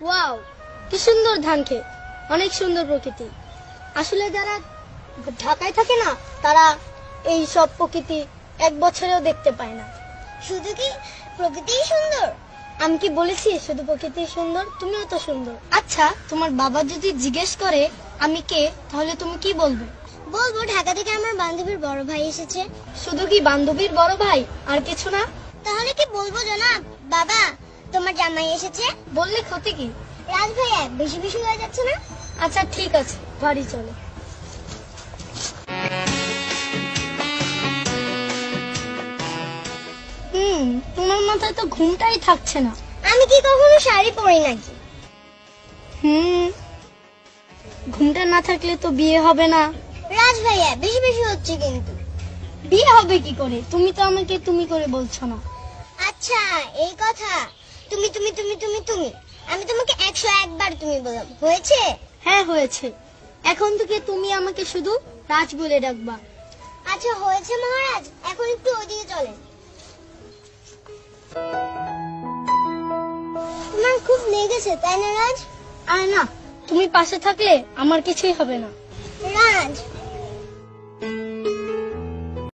Wow, কি সুন্দর ধান খেত অনেক সুন্দর প্রকৃতি। আসলে যারা ঢাকায় থাকে না, তারা এই সব প্রকৃতি এক বছরেও দেখতে পায় না। শুধু কি প্রকৃতিই সুন্দর? আমি কি বলেছি শুধু প্রকৃতি সুন্দর? তুমিও তো সুন্দর। আচ্ছা তোমার বাবা যদি জিজ্ঞেস করে, আমি কে, তাহলে তুমি কি বলবে? বলব, ঢাকা থেকে আমার বান্ধবীর বড় ভাই এসেছে। শুধু কি বান্ধবীর বড় ভাই? আর কিছু না? তাহলে কি বলব, জনাব? বাবা তোমার জামাই এসেছে? বললে ক্ষতি কি? রাজ ভাইয়া বেশি বেশি হয়ে যাচ্ছে না? আচ্ছা ঠিক আছে বাড়ি চলো। হুম তোমার মাথায় তো ঘুমটাই থাকছে না। আমি কি কখনো শাড়ি পরি নাকি? হুম ঘুমটা না থাকলে তো বিয়ে হবে না। রাজ ভাইয়া বেশি বেশি হচ্ছে কিন্তু। বিয়ে হবে কি করে? তুমি তো আমাকে তুমি করে বলছো না। আচ্ছা এই কথা। তুমি তুমি তুমি তুমি তুমি। আমি তোমাকে একশো একবার তুমি বললাম। হয়েছে? হ্যাঁ হয়েছে। এখন থেকে তুমি আমাকে শুধু রাজ বলে ডাকবা। আচ্ছা হয়েছে মহারাজ? এখন একটু ওদিকে চলেন। তোমার খুব লেগেছে তাই না রাজ? আর না তুমি পাশে থাকলে আমার কিছুই হবে না। রাজ